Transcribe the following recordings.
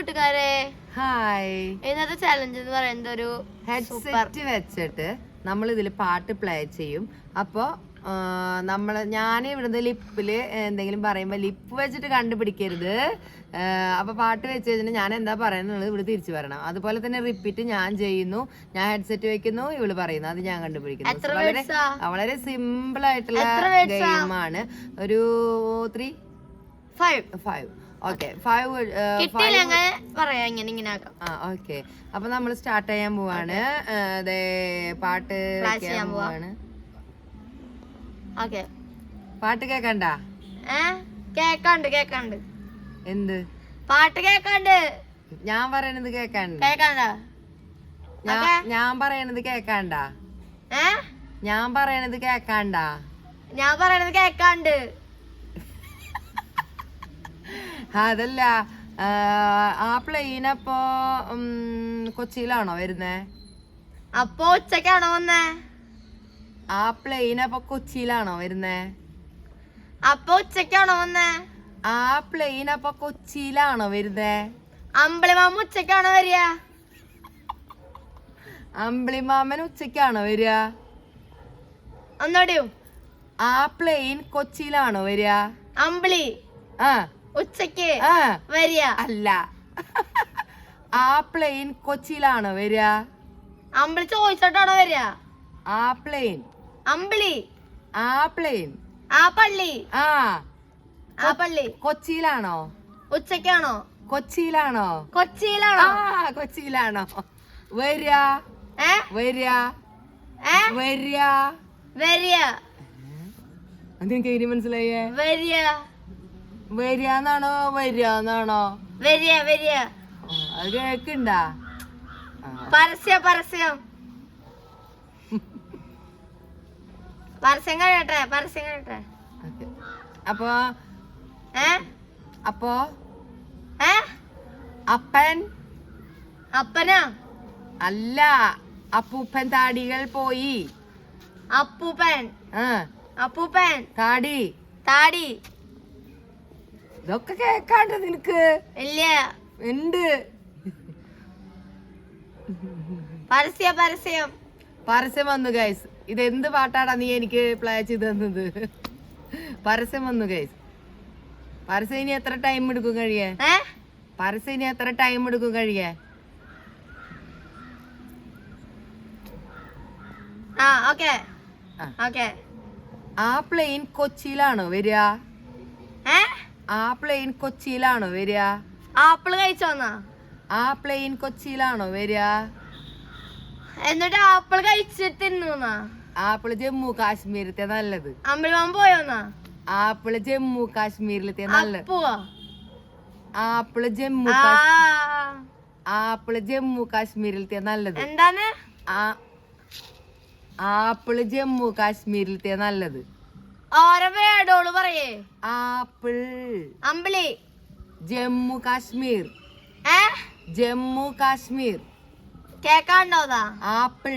കൂട്ടുകാരെ. ഹായ് ഇന്നത്തെ ചലഞ്ച് എന്ന് പറയുന്നത് ഒരു ഹെഡ്സെറ്റ് വെച്ചിട്ട് നമ്മൾ ഇതിൽ പാട്ട് പ്ലേ ചെയ്യും. അപ്പോ നമ്മൾ ഞാൻ ഇവിടുന്ന് ലിപ്പിൽ എന്തെങ്കിലും പറയുമ്പോൾ ലിപ്പ് വെച്ചിട്ട് കണ്ടുപിടിക്കരുത്. അപ്പോൾ അപ്പൊ പാട്ട് വെച്ച് കഴിഞ്ഞാൽ ഞാൻ എന്താ പറയുന്നത് ഇവിടെ തിരിച്ചു വരണം. അതുപോലെ തന്നെ റിപ്പീറ്റ് ഞാൻ ചെയ്യുന്നു. ഞാൻ ഹെഡ്സെറ്റ് വെക്കുന്നു ഇവൾ പറയുന്നു. അത് ഞാൻ കണ്ടുപിടിക്കുന്നു. വളരെ വളരെ സിമ്പിൾ ആയിട്ടുള്ള? ഗെയിമാണ് ഒരു three five five okay five കിട്ടിയില്ലെങ്കിൽ പറയാം ഇങ്ങനെ ഇങ്ങനെ ആക്കാം. ആ ഓക്കെ. അപ്പൊ നമ്മൾ സ്റ്റാർട്ട് ചെയ്യാൻ പോവാണ്. പാട്ട് ചെയ്യാൻ പോവാ. പോവാണ്. ഓക്കെ. പാട്ട് കേക്കണ്ട ഏ കേക്കാണ്ട് കേക്കാണ്ട് എന്ത്? പാട്ട് കേക്കാണ്ട് ഞാൻ പറയണത് കേക്കണ്ട കേക്കാണ്ട ഞാൻ. പറയണത് കേക്കണ്ട ഏ? ഞാൻ പറയണത് കേക്കണ്ട ഞാൻ പറയണത് കേക്കാണ്ട് അതല്ല ആ, അപ്പോ കൊച്ചിയിലാണോ വരുന്നേ? അപ്പൊ ഉച്ചക്കാണോ വന്നേ? ആ പ്ലെയിൻ അപ്പൊ കൊച്ചിയിലാണോ വരുന്നേ? അപ്പൊ ഉച്ചക്കാണോ വന്നേ? ആ പ്ലെയിൻ അപ്പൊ കൊച്ചിയിലാണോ വരുന്നേ? അമ്പളിമാമ ഉച്ചക്കാണോ വരിക? അമ്പിളിമാമൻ ഉച്ചക്കാണോ വരിക? ഒന്നോടിയോ. ആ പ്ലെയിൻ കൊച്ചിയിലാണോ വരിക? അമ്പിളി. ആ. ഉച്ചയ്ക്ക് വരിക. അല്ല. ആ പ്ലെയിൻ കൊച്ചിയിലാണോ വരിക. അമ്പിളി ചോദിച്ചിട്ടാണോ വരിക? ആ പ്ലെയിൻ അമ്പിളി. ആ പ്ലെയിൻ ആ പള്ളി. ആ. ആ പള്ളി. കൊച്ചിയിലാണോ? ഉച്ചക്കാണോ കൊച്ചിയിലാണോ? കൊച്ചിയിലാണോ? ആ കൊച്ചിയിലാണോ? വരിക. വരിക. വരിക. വരിക. അതെനിക്ക് മനസ്സിലായേ? വരിക. വരിക എന്നാണോ വരിക വരിയ വരിക. വരിക അത് കേക്കണ്ടാ പരസ്യ പരസ്യം. പരസ്യം കഴിയട്ടെ പരസ്യം കഴിയട്ടെ. അപ്പൊ അപ്പോ? അപ്പൻ? അപ്പനാ? അല്ല അപ്പൂപ്പൻ താടികൾ പോയി. അപ്പൂപ്പൻ. അപ്പൂപ്പൻ. താടി. താടി. ഇതൊക്കെ കേക്കാണ്ട് നിനക്ക്. ഇല്ല. ഉണ്ട് പരസ്യം പരസ്യം. പരസ്യം വന്നു ഗൈസ് ഇത് എന്ത് പാട്ടാടാ നീ എനിക്ക് പ്ലേ ചെയ്ത് തന്നത്? പരസ്യം വന്നു ഗൈസ് പരസ്യം ഇനി എത്ര ടൈം എടുക്കും കഴിയേ? പരസ്യം ഇനി എത്ര ടൈം എടുക്കും കഴിയേ? ആ പ്ലെയിൻ കൊച്ചിയിലാണോ വരിക? ആ പ്ലെയിൻ കൊച്ചിയിലാണോ വരിക? ആപ്പിൾ കഴിച്ചോന്നാ ആ പ്ലെയിൻ കൊച്ചിയിലാണോ വരിക? എന്നിട്ട് ആപ്പിൾ കഴിച്ചിട്ട് തിന്നൂന്നാ ആപ്പിൾ ജമ്മു കാശ്മീരത്തെ നല്ലത്. അമ്പിളിമാൻ പോയോന്നാ ആപ്പിൾ ജമ്മു കാശ്മീരിലത്തെ നല്ലത്. അപ്പുവാ. ആപ്പിൾ ജമ്മു ആ. കാശ്- ആപ്പിൾ ജമ്മു കാശ്മീരിലത്തെ നല്ലത്. എന്താണ് ആ. ആപ്പിൾ ജമ്മു കാശ്മീരിലത്തെ നല്ലത്. ഓരോ വേടോൾ പറയേ. ആപ്പിൾ. അമ്പിളി. ജമ്മു കാശ്മീർ. ഏ? ജമ്മു കാശ്മീർ. കേക്കാണ്ടോതാ ആപ്പിൾ.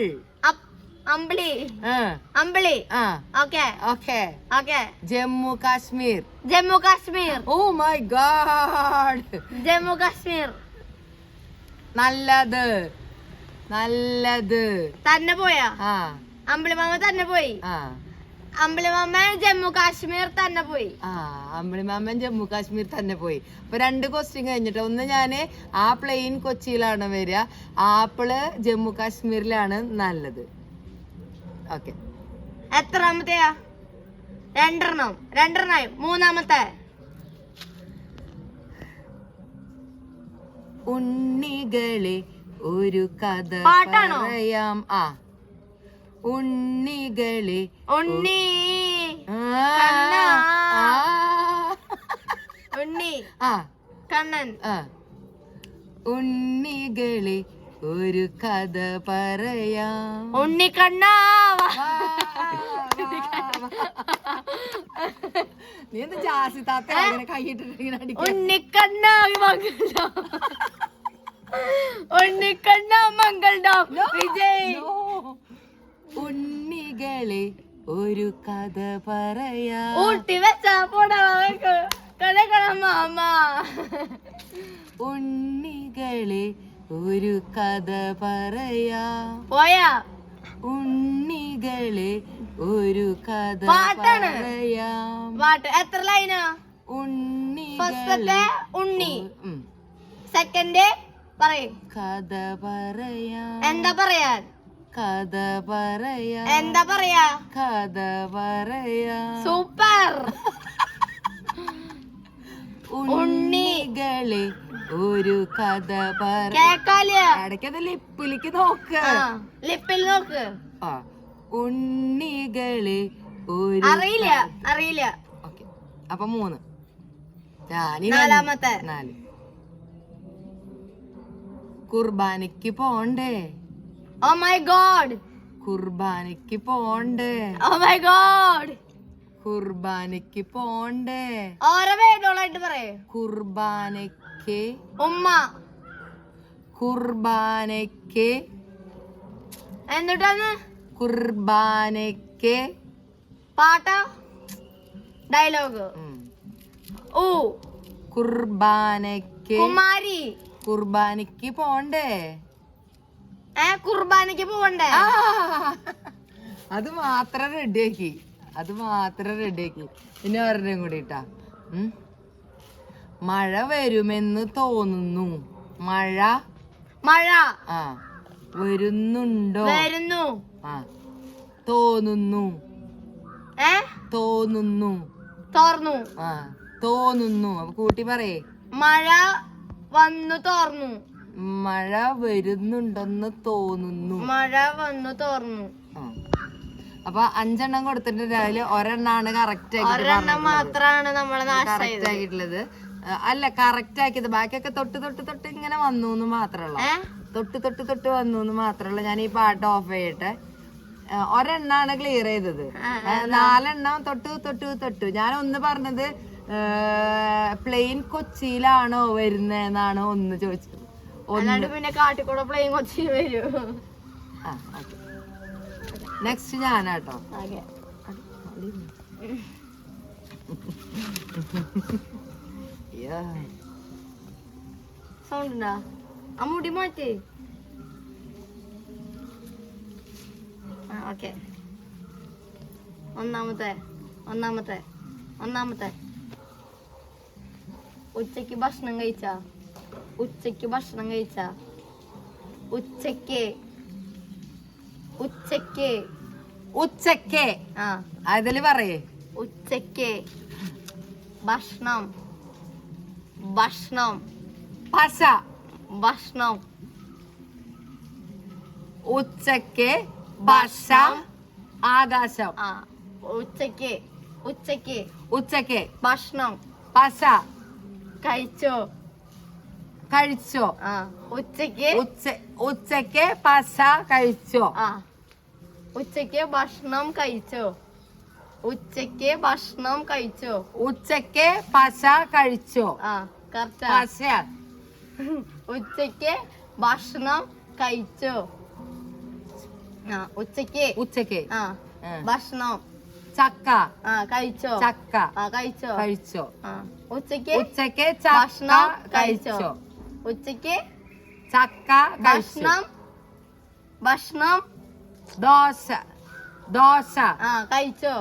അമ്പിളി. അമ്പിളി. Okay. Okay. Okay. Jammu Kashmir. Jammu Kashmir. Oh my God. Jammu Kashmir. നല്ലത്. നല്ലത്. തന്നെ പോയാ? അമ്പിളി മാമ തന്നെ പോയി. ആ. അമ്പിളിമാമ ജമ്മു കാശ്മീർ തന്നെ പോയി. ആ അമ്പിളിമാമൻ ജമ്മു കാശ്മീർ തന്നെ പോയി. അപ്പൊ രണ്ട് ക്വസ്റ്റ്യൻ കഴിഞ്ഞിട്ട് ഒന്ന് ഞാൻ ആ പ്ലെയിൻ കൊച്ചിയിലാണ് വരിക. ആപ്പിൾ ജമ്മു കാശ്മീരിലാണ് നല്ലത്. ഓക്കെ എത്രാമത്തെയാ? രണ്ടെണ്ണം. രണ്ടെണ്ണായി. മൂന്നാമത്തെ. ഉണ്ണികളെ ഒരു കഥ? പറയാം. ആ. ഉണ്ണികളെ ഉണ്ണി. കണ്ണാ. ആ, ഉണ്ണി. ആ. കണ്ണൻ. ആ. ഉണ്ണികളെ ഒരു കഥ പറയാം. ഉണ്ണി കണ്ണാ വാ. വാ, വാ. നീ എന്താ ജാസി താത്ത അങ്ങനെ കൈയിട്ടിട്ട് ഇങ്ങനെ കണ്ണാ ഉണ്ണിക്കണ്ണാ മംഗൾഡോ മംഗൾഡോ വിജയ്. No. ഉണ്ണികളെ ഒരു കഥ പറയാ. ഊട്ടി വെച്ച മാമ. ഉണ്ണികളെ ഒരു കഥ പറയാ. പോയാ. ഉണ്ണികളെ ഒരു കഥ പാട്ടാണ്. പറയാം. പാട്ട്. എത്ര ലൈനാ? ഉണ്ണികളെ ഫസ്റ്റത്തെ ഉണ്ണി. ഉം. സെക്കൻഡ് പറയും. കഥ പറയാം. എന്താ പറയാൻ? കഥ പറയാ. എന്താ പറയാ? കഥ പറയാ. സൂപ്പർ. ഉണ്ണികളെ ഒരു കഥ പറയാ ലിപ്പിലേക്ക് നോക്ക്. ലിപ്പിൽ നോക്ക്. ആ ഉണ്ണികളെ ഒരു അറിയില്ല അറിയില്ല. ഓക്കെ. അപ്പൊ മൂന്ന്. നാലാമത്തെ. നാല്. കുർബാനയ്ക്ക് പോണ്ടേ? ഓ മൈ ഗോഡ് കുർബാനയ്ക്ക് പോണ്ടേ. ഓ മൈ ഗോഡ് കുർബാനയ്ക്ക് പോണ്ടേ. ഓരോ പേരോളായിട്ട് പറയേ. കുർബാനയ്ക്ക്. ഉമ്മ. കുർബാനയ്ക്ക്. എന്നിട്ടാണ് കുർബാനയ്ക്ക്. പാട്ട? ഡയലോഗ്. ഓ കുർബാനയ്ക്ക്. കുമാരി. കുർബാനയ്ക്ക് പോണ്ടേ. ഏ കുർബാനയ്ക്ക് പോവണ്ടേ? അത് മാത്രം റെഡിയാക്കി അത് മാത്രം റെഡിയാക്കി പിന്നെ ഒരെണ്ണം കൂടി ഇട്ടാ. മഴ വരുമെന്ന് തോന്നുന്നു. മഴ? മഴ. ആ. വരുന്നുണ്ടോ? വരുന്നു. ആ. തോന്നുന്നു. ഏ? തോന്നുന്നു. തോർന്നു. ആ. തോന്നുന്നു. അപ്പൊ കൂട്ടി പറയേ. മഴ വന്നു തോർന്നു. മഴ വരുന്നുണ്ടെന്ന് തോന്നുന്നു. മഴ വന്നു തോന്നുന്നു. അപ്പൊ അഞ്ചെണ്ണം കൊടുത്തിട്ട് രാവിലെ ഒരെണ്ണാണ് കറക്റ്റ് നമ്മളെ നാശം കറക്റ്റ് ആക്കിയിട്ടുള്ളത്. ആ, അല്ല കറക്റ്റ് ആക്കിയത്. ബാക്കിയൊക്കെ തൊട്ട് തൊട്ട് തൊട്ട് ഇങ്ങനെ വന്നു എന്ന് മാത്രമല്ല തൊട്ട് തൊട്ട് തൊട്ട് വന്നു എന്ന് മാത്രമല്ല ഞാൻ ഈ പാട്ട് ഓഫ് ചെയ്യട്ടെ. ഒരെണ്ണാണ് ക്ലിയർ ചെയ്തത്. നാലെണ്ണം തൊട്ട് തൊട്ട് തൊട്ട്. ഞാൻ ഒന്ന് പറഞ്ഞത് പ്ലെയിൻ കൊച്ചിയിലാണോ വരുന്നതെന്നാണ് ഒന്ന് ചോദിച്ചത്. അല്ലാണ്ട് പിന്നെ കാട്ടിക്കൂടെ പ്ലെയിൻ കൊച്ചി വരൂ. നെക്സ്റ്റ് ഞാനാട്ടോ. സൗണ്ട് ഉണ്ടാ? ആ മുടി മാറ്റി. ഓക്കെ. ഒന്നാമത്തെ ഒന്നാമത്തെ ഒന്നാമത്തെ. ഉച്ചയ്ക്ക് ഭക്ഷണം കഴിച്ച? ഉച്ചയ്ക്ക് ഭക്ഷണം കഴിച്ച? ഉച്ചയ്ക്ക് ഉച്ചയ്ക്ക് ഉച്ചയ്ക്ക് ആ. അതിൽ പറയേ. ഉച്ചയ്ക്ക് ഭക്ഷണം. ഭക്ഷണം. പശ ഭക്ഷണം. ഉച്ചയ്ക്ക് ഭക്ഷണം. ആകാശം. ആ. ഉച്ചയ്ക്ക് ഉച്ചയ്ക്ക് ഉച്ചയ്ക്ക് ഭക്ഷണം. പശ കഴിച്ചോ? കഴിച്ചോ? ഉച്ചയ്ക്ക് ഉച്ച ഉച്ചയ്ക്ക് പശ കഴിച്ചോ? ആ. ഉച്ചയ്ക്ക് ഭക്ഷണം കഴിച്ചോ? ഉച്ചയ്ക്ക് ഭക്ഷണം കഴിച്ചോ? ഉച്ചയ്ക്ക് പശ കഴിച്ചോ? പശ ഉച്ചയ്ക്ക് ഭക്ഷണം കഴിച്ചോ? ഉച്ചയ്ക്ക് ഉച്ചയ്ക്ക്. ഭക്ഷണം. ചക്ക. ആ കഴിച്ചോ? ചക്ക. കഴിച്ചോ? കഴിച്ചോ. ആ. ഉച്ചയ്ക്ക് ഉച്ചയ്ക്ക് ചക്ക ഭക്ഷണം കഴിച്ചോ. ഉച്ചയ്ക്ക് ചക്ക കഴിച്ചോ. ഭക്ഷണം ഭക്ഷണം ദോശ ദോശ. ആ കഴിച്ചോ?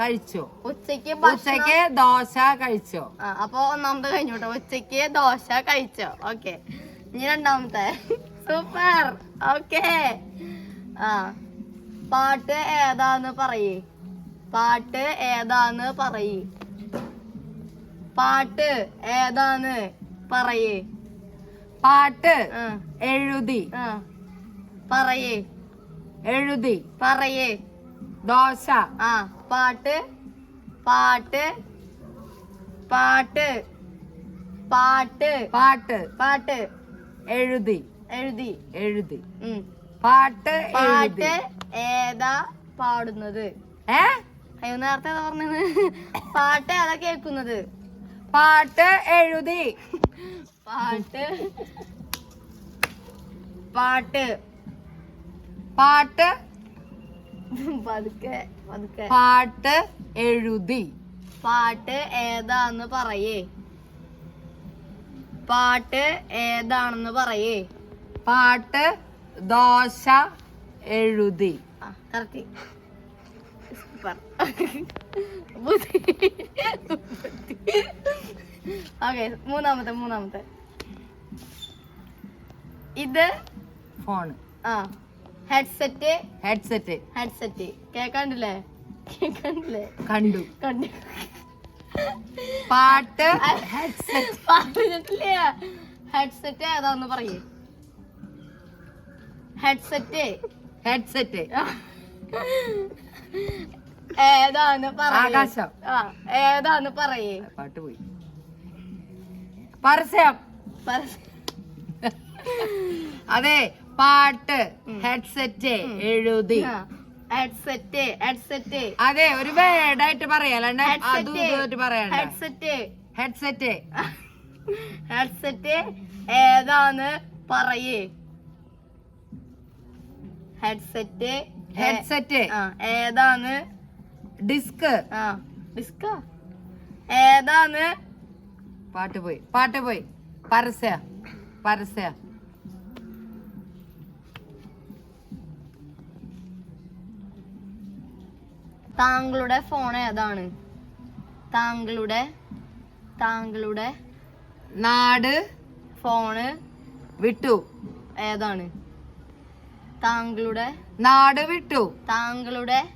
കഴിച്ചോ. ഉച്ചയ്ക്ക് ഉച്ചയ്ക്ക് ദോശ കഴിച്ചോ. ആ അപ്പൊ ഒന്നാമത്തെ കഴിഞ്ഞു കേട്ടോ. ഉച്ചയ്ക്ക് ദോശ കഴിച്ചോ? ഓക്കെ. ഇനി രണ്ടാമത്തെ. സൂപ്പർ. ഓക്കെ. ആ പാട്ട് ഏതാന്ന് പറയേ. പാട്ട് ഏതാന്ന് പറയേ. പാട്ട് ഏതാന്ന് പറയേ. പാട്ട് എഴുതി. പറയേ. എഴുതി. പറയേ. ദോശ. ആ. പാട്ട്. പാട്ട്. പാട്ട്. പാട്ട്. പാട്ട്. പാട്ട്. എഴുതി. എഴുതി. എഴുതി. പാട്ട് പാട്ട് ഏതാ പാടുന്നത്? ഏ? അയ്യോ നേരത്തെ പറഞ്ഞത്? പാട്ട് ഏതാ കേൾക്കുന്നത്? പാട്ട് എഴുതി. പാട്ട്. പാട്ട്. പാട്ട്. പതുക്കെ പതുക്കെ. പാട്ട് എഴുതി. പാട്ട് ഏതാന്ന് പറയേ. പാട്ട് ഏതാണെന്ന് പറയേ. പാട്ട് ദോശ എഴുതി. കറക്റ്റ് ഓക്കെ മൂന്നാമത്തെ മൂന്നാമത്തെ. ഇത്? ഫോൺ ആ. ഹെഡ്സെറ്റ് ഹെഡ്സെറ്റ് ഹെഡ്സെറ്റ് കേക്കാണ്ടില്ലേ കേക്കാണ്ടില്ലേ കണ്ടു. കണ്ടു. പാട്ട് ഹെഡ്സെറ്റ് പറഞ്ഞിട്ടില്ല ഹെഡ്സെറ്റ് ഏതാന്ന് പറയേ. ഹെഡ്സെറ്റ് ഹെഡ്സെറ്റ് ഏതാന്ന് പറയേ. ആകാശം. ആ ഏതാന്ന് പറയേ. പാട്ട് പോയി. പരസ്യം. അതെ പാട്ട്. ഹെഡ്സെറ്റ്. എഴുതി. ആ, ഹെഡ്സെറ്റ് ഹെഡ്സെറ്റ്. അതെ ഒരു വേർഡായിട്ട് പറയാ അല്ലാണ്ട് അതും ഹെഡ്സെറ്റ് പറയണ്ട. ഹെഡ്സെറ്റ്. ഹെഡ്സെറ്റ്. ഹെഡ്സെറ്റ് ഏതാന്ന് പറയേ? Headset headset. ഏതാന്ന്? ഡിസ്ക്. ആ ഡിസ്ക? ഏതാന്ന് പാട്ട് പോയി പാട്ട് പോയി. പരസ്യ പരസ്യ. താങ്കളുടെ ഫോൺ ഏതാണ്? താങ്കളുടെ താങ്കളുടെ നാട് ഫോണ് വിട്ടു. ഏതാണ്? താങ്കളുടെ നാട് വിട്ടു. താങ്കളുടെ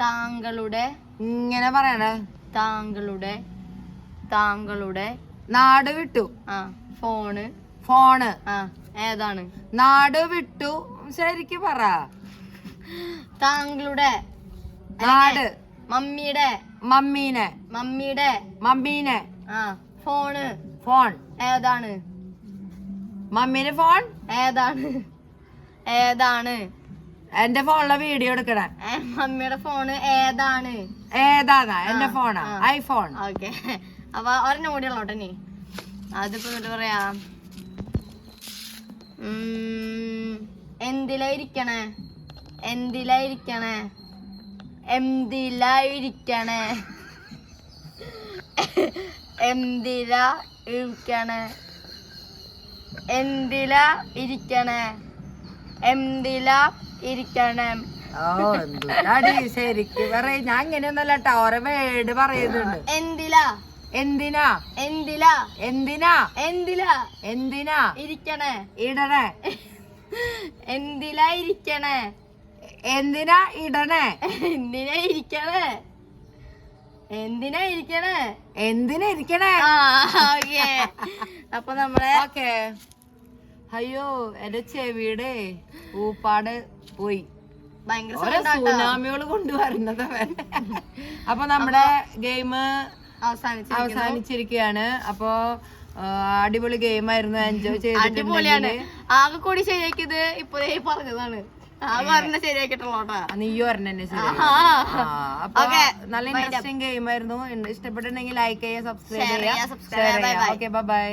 താങ്കളുടെ ഇങ്ങനെ പറയണേ. താങ്കളുടെ താങ്കളുടെ നാട് വിട്ടു. ആ ഫോണ്. ഫോണ്. ആ ഏതാണ്? നാട് വിട്ടു. ശരിക്ക് പറ. താങ്കളുടെ നാട്. മമ്മിയുടെ. മമ്മീനെ. മമ്മിയുടെ. മമ്മീനെ. ആ ഫോണ്. ഫോൺ. ഏതാണ്? മമ്മീനെ ഫോൺ. ഏതാണ്? ഏതാണ്? എന്റെ ഫോണിലെ വീഡിയോ എടുക്കണേ. മമ്മിയുടെ ഫോണ് ഏതാണ്? ഏതാണ്? എന്റെ ഫോണാ. ഐഫോൺ. ഓക്കെ. അപ്പൊ ഒരെണ്ണം കൂടി ഉള്ളോട്ടെ നീ അതിപ്പോ എന്നിട്ട് പറയാ? എന്തിലായിരിക്കണേ? എന്തിലായിരിക്കണേ? എന്തിലായിരിക്കണേ? എന്തിലാ ഇരിക്കണേ? എന്തിലാ ഇരിക്കണേ? എന്തിലാ ഇരിക്കണേ? ഓ എന്തുട്ടാടി ശരിക്ക് പറയ ഞാൻ ഇങ്ങനെയൊന്നല്ല കേട്ടോ. ഓരോ വേർഡ് പറയുന്നുണ്ട്. എന്തിലാ? എന്തിനാ? എന്തിലാ? എന്തിനാ? എന്തിലാ? എന്തിനാ? ഇരിക്കണേ. ഇടണേ. എന്തിലാ ഇരിക്കണേ? എന്തിനാ ഇടണേ? എന്തിനാ ഇരിക്കണേ? എന്തിനാ ഇരിക്കണേ? എന്തിനാ ഇരിക്കണേ? ഓക്കെ. അപ്പൊ നമ്മളെ ഓക്കെ. അയ്യോ എന്റെ ചെവിയുടെ ഊപ്പാട് പോയി. ഭയങ്കര. സുനാമികൾ കൊണ്ടുവരുന്നത് അപ്പൊ നമ്മുടെ ഗെയിം അവസാനിച്ചിരിക്കുകയാണ്. അപ്പൊ അടിപൊളി ഗെയിം ആയിരുന്നു. എൻജോയ് അടിപൊളിയാണ്. ചെയ്തിട്ടുണ്ടെങ്കിൽ ആകെ കൂടി ശരിയാക്കിയത് ഇപ്പൊ പറഞ്ഞതാണ്. നീ Okay. നല്ല. ഇൻട്രസ്റ്റിംഗ് ഗെയിം ആയിരുന്നു. ഇഷ്ടപ്പെട്ടിട്ടുണ്ടെങ്കിൽ ലൈക്ക് ചെയ്യുക സബ്സ്ക്രൈബ് ചെയ്യാം ചെയ്യുക. Okay bye